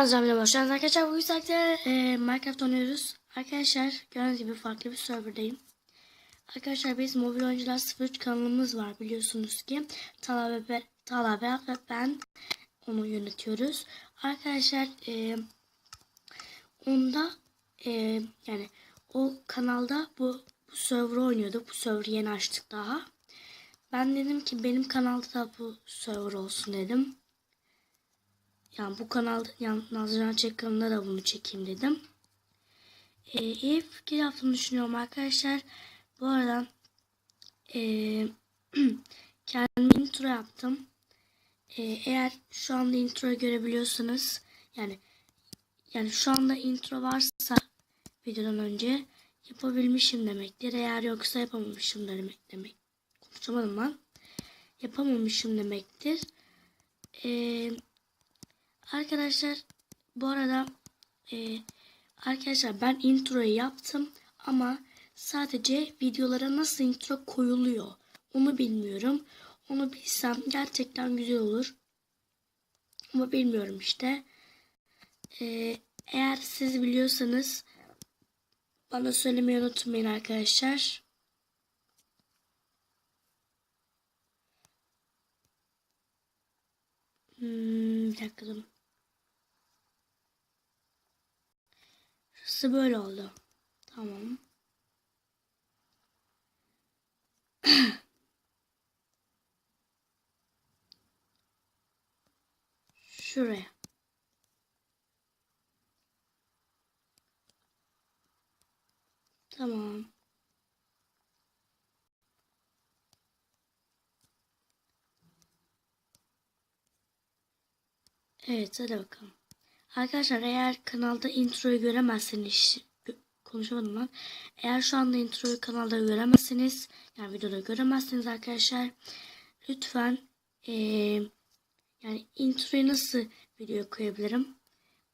Hoş geldiniz arkadaşlar. Bugün sizlerle e, Minecraft oynuyoruz. Arkadaşlar gördüğünüz gibi farklı bir serverdayım. Arkadaşlar biz Mobil Oyuncular 03 kanalımız var biliyorsunuz ki. Tala ve, ve ben onu yönetiyoruz. Arkadaşlar e, onda e, yani o kanalda bu, bu server oynuyorduk. Bu server'ı yeni açtık daha. Ben dedim ki benim kanalda da bu server olsun dedim. Yani bu kanal yani Nazlıcan Çek kanalında da bunu çekeyim dedim. Ee, iyi fikir yaptığımı düşünüyorum arkadaşlar. Bu arada ee, kendim intro yaptım. Ee, eğer şu anda intro görebiliyorsanız yani yani şu anda intro varsa videodan önce yapabilmişim demektir. Eğer yoksa yapamamışım demek demek. Konuşamadım lan. Yapamamışım demektir. Eee Arkadaşlar bu arada e, arkadaşlar ben introyu yaptım ama sadece videolara nasıl intro koyuluyor onu bilmiyorum. Onu bilsem gerçekten güzel olur. Ama bilmiyorum işte. E, eğer siz biliyorsanız bana söylemeyi unutmayın arkadaşlar. Hmm, bir dakika durun. Şurası böyle oldu. Tamam. Şuraya. Tamam. Evet hadi bakalım. Arkadaşlar eğer kanalda introyu göremezseniz gö- konuşamadım lan. Eğer şu anda introyu kanalda göremezseniz yani videoda göremezseniz arkadaşlar lütfen eee, yani introyu nasıl videoya koyabilirim?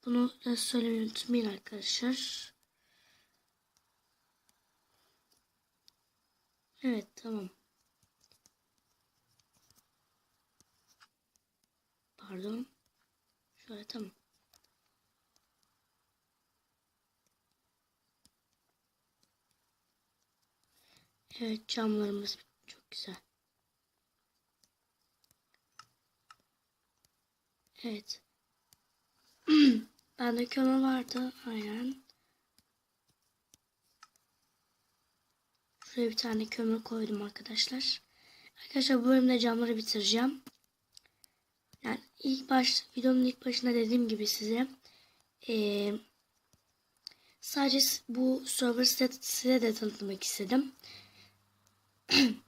Bunu da söylemeyi unutmayın arkadaşlar. Evet tamam. Pardon. Şöyle tamam. Evet camlarımız çok güzel. Evet. Bende kömür vardı. Aynen. Şuraya bir tane kömür koydum arkadaşlar. Arkadaşlar bu bölümde camları bitireceğim. Yani ilk baş videonun ilk başında dediğim gibi size eee sadece bu server size, size de tanıtmak istedim.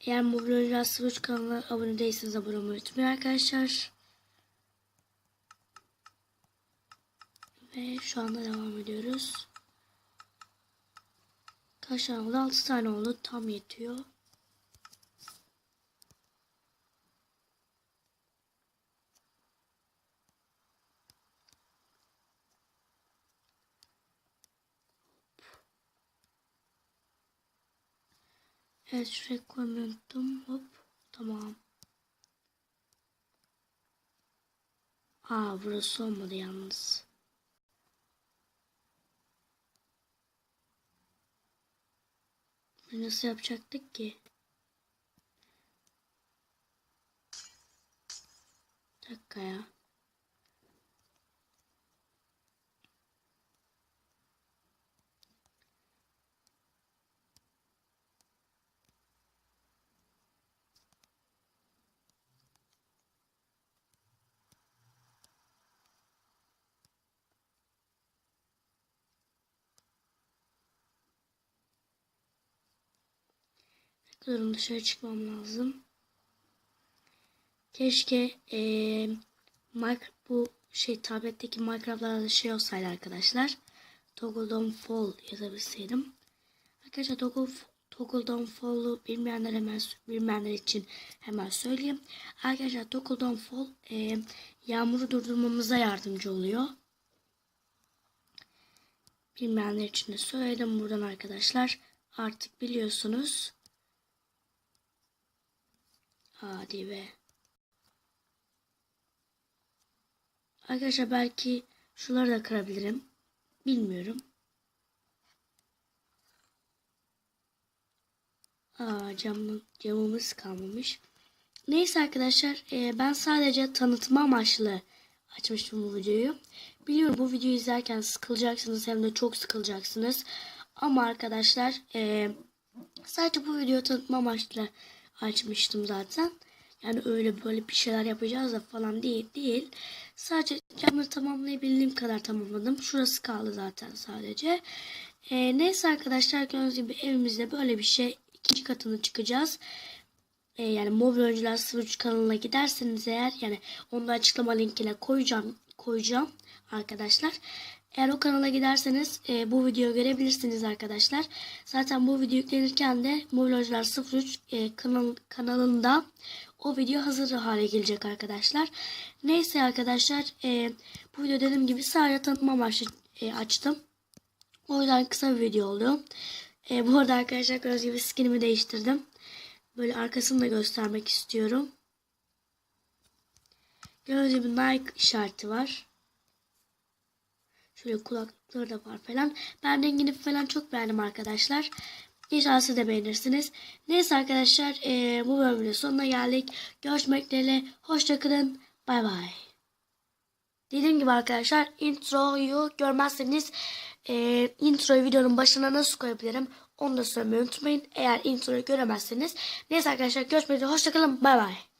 Eğer Mobil Oyuncular 03 kanalına abone değilseniz abone olmayı unutmayın arkadaşlar. Ve şu anda devam ediyoruz. Kaç tane oldu? 6 tane oldu. Tam yetiyor. Evet şuraya koymayı unuttum. Hop. Tamam. Aa burası olmadı yalnız. Bunu Nasıl yapacaktık ki? Bir dakika ya. Durun dışarı çıkmam lazım. Keşke Minecraft bu şey tabletteki Minecraft'larda şey olsaydı arkadaşlar. Toggle don't fall yazabilseydim. Arkadaşlar toggle, toggle don't fall'u bilmeyenler hemen bilmeyenler için hemen söyleyeyim. Arkadaşlar toggle don't fall eee, yağmuru durdurmamıza yardımcı oluyor. Bilmeyenler için de söyledim buradan arkadaşlar. Artık biliyorsunuz. Hadi be. Arkadaşlar belki şunları da kırabilirim. Bilmiyorum. Aa camın, camımız kalmamış. Neyse arkadaşlar e, ben sadece tanıtma amaçlı açmıştım bu videoyu. Biliyorum bu videoyu izlerken sıkılacaksınız hem de çok sıkılacaksınız. Ama arkadaşlar e, sadece bu videoyu tanıtma amaçlı açmıştım zaten. Yani öyle böyle bir şeyler yapacağız da falan değil değil. Sadece camları tamamlayabildiğim kadar tamamladım. Şurası kaldı zaten sadece. E, neyse arkadaşlar gördüğünüz gibi evimizde böyle bir şey ikinci katını çıkacağız. E, yani mobil oyuncular 03 kanalına giderseniz eğer yani onu açıklama linkine koyacağım koyacağım arkadaşlar. Eğer o kanala giderseniz e, bu videoyu görebilirsiniz arkadaşlar. Zaten bu video yüklenirken de Mobil Oyuncular 03 e, kanal, kanalında o video hazır hale gelecek arkadaşlar. Neyse arkadaşlar e, bu video dediğim gibi sadece tanıtma amaçlı e, açtım. O yüzden kısa bir video oldu. E, bu arada arkadaşlar gördüğünüz gibi skinimi değiştirdim. Böyle arkasını da göstermek istiyorum. Gördüğünüz gibi Nike işareti var. Şöyle kulaklıkları da var falan. Ben rengini falan çok beğendim arkadaşlar. İnşallah siz de beğenirsiniz. Neyse arkadaşlar e, bu bölümün sonuna geldik. Görüşmek dileğiyle. Hoşçakalın. Bay bay. Dediğim gibi arkadaşlar introyu görmezseniz e, introyu videonun başına nasıl koyabilirim onu da söylemeyi unutmayın. Eğer introyu göremezseniz. Neyse arkadaşlar görüşmek üzere. Hoşçakalın. Bay bay.